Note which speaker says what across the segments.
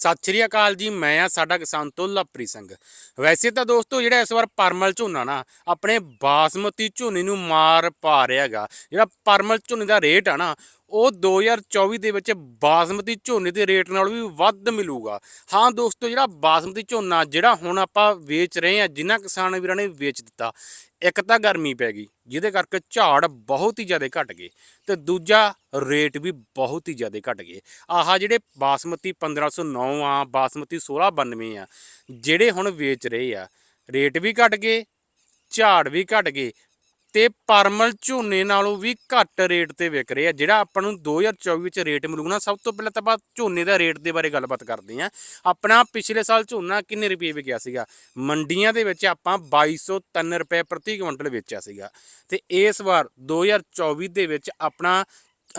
Speaker 1: ਸਤਿ ਸ਼੍ਰੀ ਅਕਾਲ ਜੀ, ਮੈਂ ਆ ਸਾਡਾ ਕਿਸਾਨ ਤੋਂ ਲਵਪ੍ਰੀਤ ਸਿੰਘ। ਵੈਸੇ ਤਾਂ ਦੋਸਤੋ, ਜਿਹੜਾ ਇਸ ਵਾਰ ਪਰਮਲ ਝੋਨਾ ਨਾ, ਆਪਣੇ ਬਾਸਮਤੀ ਝੋਨੇ ਨੂੰ ਮਾਰ ਪਾ ਰਿਹਾ ਹੈਗਾ। ਜਿਹੜਾ ਪਰਮਲ ਝੋਨੇ ਦਾ ਰੇਟ ਆ ਨਾ ਉਹ 2024 ਦੇ ਵਿੱਚ ਬਾਸਮਤੀ ਝੋਨੇ ਦੇ ਰੇਟ ਨਾਲੋਂ ਵੀ ਵੱਧ ਮਿਲੂਗਾ। ਹਾਂ ਦੋਸਤੋ, ਜਿਹੜਾ ਬਾਸਮਤੀ ਝੋਨਾ, ਜਿਹੜਾ ਹੁਣ ਆਪਾਂ ਵੇਚ ਰਹੇ ਹਾਂ ਜਿਨ੍ਹਾਂ ਕਿਸਾਨ ਵੀਰਾਂ ਨੇ ਵੇਚ ਦਿੱਤਾ, ਇੱਕ ਤਾਂ ਗਰਮੀ ਪੈ ਗਈ, ਜਿਹਦੇ ਕਰਕੇ ਝਾੜ ਬਹੁਤ ਹੀ ਜ਼ਿਆਦਾ ਘਟ ਗਏ ਤੇ ਦੂਜਾ ਰੇਟ ਵੀ ਬਹੁਤ ਹੀ ਜ਼ਿਆਦਾ ਘਟ ਗਏ। ਆਹ ਜਿਹੜੇ ਬਾਸਮਤੀ 1509 ਆ, ਬਾਸਮਤੀ 1692 ਆ, ਜਿਹੜੇ ਹੁਣ ਵੇਚ ਰਹੇ ਆ, ਰੇਟ ਵੀ ਘਟ ਗਏ, ਝਾੜ ਵੀ ਘਟ ਗਏ ਤੇ ਪਰਮਲ ਝੋਨੇ ਨਾਲੋਂ ਵੀ ਘੱਟ ਰੇਟ ਤੇ ਵਿਕ ਰਹੇ ਆ। ਜਿਹੜਾ ਆਪਾਂ ਨੂੰ 2024 ਵਿੱਚ ਰੇਟ ਮਿਲੂਗਾ ਨਾ, ਸਭ ਤੋਂ ਪਹਿਲਾਂ ਤਾਂ ਆਪਾਂ ਝੋਨੇ ਦਾ ਰੇਟ ਦੇ ਬਾਰੇ ਗੱਲਬਾਤ ਕਰਦੇ ਆ ਆਪਣਾ ਪਿਛਲੇ ਸਾਲ ਝੋਨਾ ਕਿੰਨੇ ਰੁਪਏ ਵਿਕਿਆ ਸੀਗਾ? ਮੰਡੀਆਂ ਦੇ ਵਿੱਚ ਆਪਾਂ 2203 ਰੁਪਏ ਪ੍ਰਤੀ ਕੁਇੰਟਲ ਵੇਚਿਆ ਸੀਗਾ। ਤੇ ਇਸ ਵਾਰ 2024 ਦੇ ਵਿੱਚ ਆਪਣਾ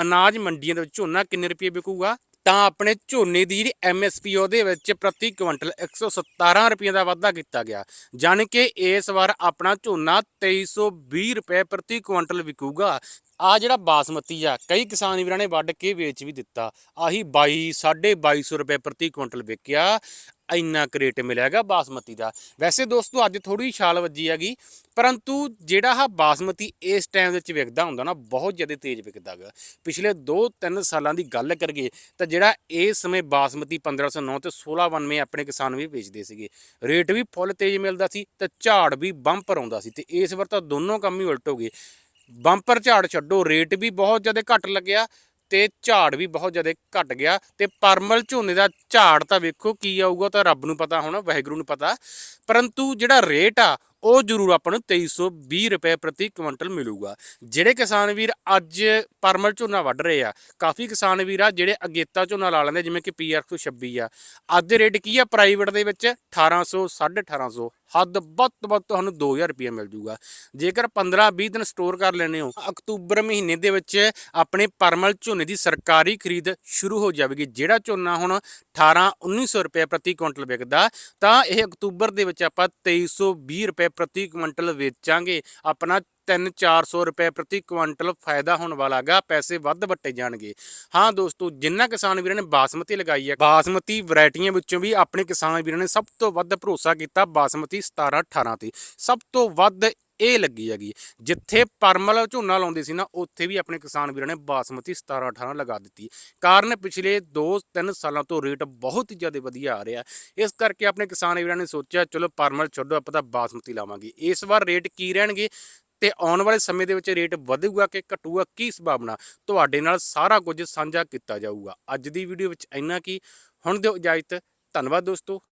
Speaker 1: ਅਨਾਜ ਮੰਡੀਆਂ ਦੇ ਵਿੱਚ ਝੋਨਾ ਕਿੰਨੇ ਰੁਪਏ ਵਿਕੂਗਾ? ਤਾਂ ਆਪਣੇ ਝੋਨੇ ਦੀ ਜਿਹੜੀ ਐਮਐਸਪੀ ਉਹਦੇ ਵਿੱਚ ਪ੍ਰਤੀ ਕੁਇੰਟਲ 117 ਰੁਪਏ ਦਾ ਵਾਧਾ ਕੀਤਾ ਗਿਆ। ਜਾਣੀ ਕਿ ਇਸ ਵਾਰ ਆਪਣਾ ਝੋਨਾ 2320 ਰੁਪਏ ਪ੍ਰਤੀ ਕੁਇੰਟਲ ਵਿਕੂਗਾ। ਆ ਜਿਹੜਾ ਬਾਸਮਤੀ ਆ, ਕਈ ਕਿਸਾਨ ਵੀਰਾਂ ਨੇ ਵੱਢ ਕੇ ਵੇਚ ਵੀ ਦਿੱਤਾ। ਆਹੀ 22 2250 ਰੁਪਏ ਪ੍ਰਤੀ ਕੁਇੰਟਲ ਵਿਕਿਆ। ਇੰਨਾ ਕਰੇਟ ਮਿਲਿਆਗਾ ਬਾਸਮਤੀ ਦਾ। ਵੈਸੇ ਦੋਸਤੋ, ਅੱਜ ਥੋੜੀ ਛਾਲ ਵੱਜੀ ਹੈਗੀ, ਪਰੰਤੂ ਜਿਹੜਾ ਆ ਬਾਸਮਤੀ ਇਸ ਟਾਈਮ ਵਿੱਚ ਵਿਕਦਾ ਹੁੰਦਾ ਨਾ, ਬਹੁਤ ਜ਼ਿਆਦਾ ਤੇਜ਼ ਵਿਕਦਾ ਵਿਕਦਾਗਾ ਪਿਛਲੇ 2-3 ਸਾਲਾਂ ਦੀ ਗੱਲ ਕਰੀਏ, ਤਾਂ ਜਿਹੜਾ ਇਸ ਸਮੇਂ ਬਾਸਮਤੀ 1509 ਤੇ 1692 ਆਪਣੇ ਕਿਸਾਨ ਵੀ ਵੇਚਦੇ ਸੀਗੇ। ਰੇਟ ਵੀ ਫੁੱਲ ਤੇਜ਼ ਮਿਲਦਾ ਸੀ ਤੇ ਝਾੜ ਵੀ ਬੰਪਰ ਆਉਂਦਾ ਸੀ ਤੇ ਇਸ ਵਾਰ ਤਾਂ ਦੋਨੋਂ ਕੰਮ ਹੀ ਉਲਟ ਹੋ ਗਏ। ਬੰਪਰ ਝਾੜ ਛੱਡੋ ਰੇਟ ਵੀ ਬਹੁਤ ਜ਼ਿਆਦਾ ਘੱਟ ਲੱਗਿਆ। ਤੇ ਝਾੜ ਵੀ ਬਹੁਤ ਜ਼ਿਆਦਾ ਘਟ ਗਿਆ ਤੇ ਪਰਮਲ ਝੋਨੇ ਦਾ ਝਾੜ ਤਾਂ ਵੇਖੋ ਕੀ ਆਊਗਾ ਤਾਂ ਰੱਬ ਨੂੰ ਪਤਾ, ਹੋਣਾ ਵਾਹਿਗੁਰੂ ਨੂੰ ਪਤਾ। ਪਰੰਤੂ ਜਿਹੜਾ ਰੇਟ ਆ ਉਹ ਜ਼ਰੂਰ ਆਪਾਂ ਨੂੰ 2320 ਰੁਪਏ ਪ੍ਰਤੀ ਕੁਇੰਟਲ ਮਿਲੂਗਾ। ਜਿਹੜੇ ਕਿਸਾਨ ਵੀਰ ਅੱਜ ਪਰਮਲ ਝੋਨਾ ਵੱਢ ਰਹੇ ਆ, ਕਾਫੀ ਕਿਸਾਨ ਵੀਰ ਆ ਜਿਹੜੇ ਅਗੇਤਾ ਝੋਨਾ ਲਾ ਲੈਂਦੇ ਜਿਵੇਂ ਕਿ ਪੀਆਰ 126 ਆ। ਅੱਜ ਦੇ ਰੇਟ ਕੀ ਆ? ਪ੍ਰਾਈਵੇਟ ਦੇ ਵਿੱਚ 1800 1850 ਹੱਦ ਵੱਧ ਤੋਂ ਵੱਧ ਤੁਹਾਨੂੰ 2000 ਰੁਪਏ ਮਿਲ ਜੂਗਾ। ਜੇਕਰ 15 20 ਦਿਨ ਸਟੋਰ ਕਰ ਲੈਣੇ ਹੋ, ਅਕਤੂਬਰ ਮਹੀਨੇ ਦੇ ਵਿੱਚ ਆਪਣੇ ਪਰਮਲ ਝੋਨੇ ਦੀ ਸਰਕਾਰੀ ਖਰੀਦ ਸ਼ੁਰੂ ਹੋ ਜਾਵੇਗੀ। ਜਿਹੜਾ ਝੋਨਾ ਹੁਣ 18 1900 ਰੁਪਏ ਪ੍ਰਤੀ ਕੁਇੰਟਲ ਵਿਕਦਾ, ਤਾਂ ਇਹ ਅਕਤੂਬਰ ਦੇ ਵਿੱਚ ਆਪਾਂ 2320 ਰੁਪਏ ਪ੍ਰਤੀ ਕੁਇੰਟਲ ਵੇਚਾਂਗੇ। ਆਪਣਾ 3-400 ਰੁਪਏ ਪ੍ਰਤੀ ਕੁਇੰਟਲ ਫਾਇਦਾ ਹੋਣ ਵਾਲਾਗਾ ਪੈਸੇ ਵੱਧ ਵੱਟੇ ਜਾਣਗੇ। ਹਾਂ ਦੋਸਤੋ, ਜਿੰਨਾ ਕਿਸਾਨ ਵੀਰਾਂ ਨੇ ਬਾਸਮਤੀ ਲਗਾਈ ਹੈ ਬਾਸਮਤੀ ਵੈਰਾਈਟੀਆਂ ਵਿੱਚੋਂ ਵੀ ਆਪਣੇ ਕਿਸਾਨ ਵੀਰਾਂ ਨੇ ਸਭ ਤੋਂ ਵੱਧ ਭਰੋਸਾ ਕੀਤਾ ਬਾਸਮਤੀ 17 18 ਤੇ। ਸਭ ਤੋਂ ਵੱਧ ਇਹ ਲੱਗੀ ਹੈਗੀ ਜਿੱਥੇ ਪਰਮਲ ਝੋਨਾ ਲਾਉਂਦੇ ਸੀ ਨਾ, ਉੱਥੇ ਵੀ ਆਪਣੇ ਕਿਸਾਨ ਵੀਰਾਂ ਨੇ ਬਾਸਮਤੀ 17 18 ਲਗਾ ਦਿੱਤੀ। ਕਾਰਨ ਪਿਛਲੇ 2-3 ਸਾਲਾਂ ਤੋਂ ਰੇਟ ਬਹੁਤ ਹੀ ਜ਼ਿਆਦਾ ਵਧੀਆ ਆ ਰਿਹਾ ਇਸ ਕਰਕੇ ਆਪਣੇ ਕਿਸਾਨ ਵੀਰਾਂ ਨੇ ਸੋਚਿਆ, ਚਲੋ ਪਰਮਲ ਛੱਡੋ, ਆਪਾਂ ਤਾਂ ਬਾਸਮਤੀ ਲਾਵਾਂਗੇ। ਇਸ ਵਾਰ ਰੇਟ ਕੀ ਰਹਿਣਗੇ? ਤੇ ਆਉਣ ਵਾਲੇ ਸਮੇਂ ਦੇ ਵਿੱਚ ਰੇਟ ਵਧੂਗਾ ਕਿ ਘਟੂਗਾ, ਕੀ ਸੰਭਾਵਨਾ? ਤੁਹਾਡੇ ਨਾਲ ਸਾਰਾ ਕੁਝ ਸਾਂਝਾ ਕੀਤਾ ਜਾਊਗਾ। ਅੱਜ ਦੀ ਵੀਡੀਓ ਵਿੱਚ ਇੰਨਾ ਕੀ। ਹੁਣ ਦਿਓ ਇਜਾਜ਼ਤ। ਧੰਨਵਾਦ ਦੋਸਤੋ।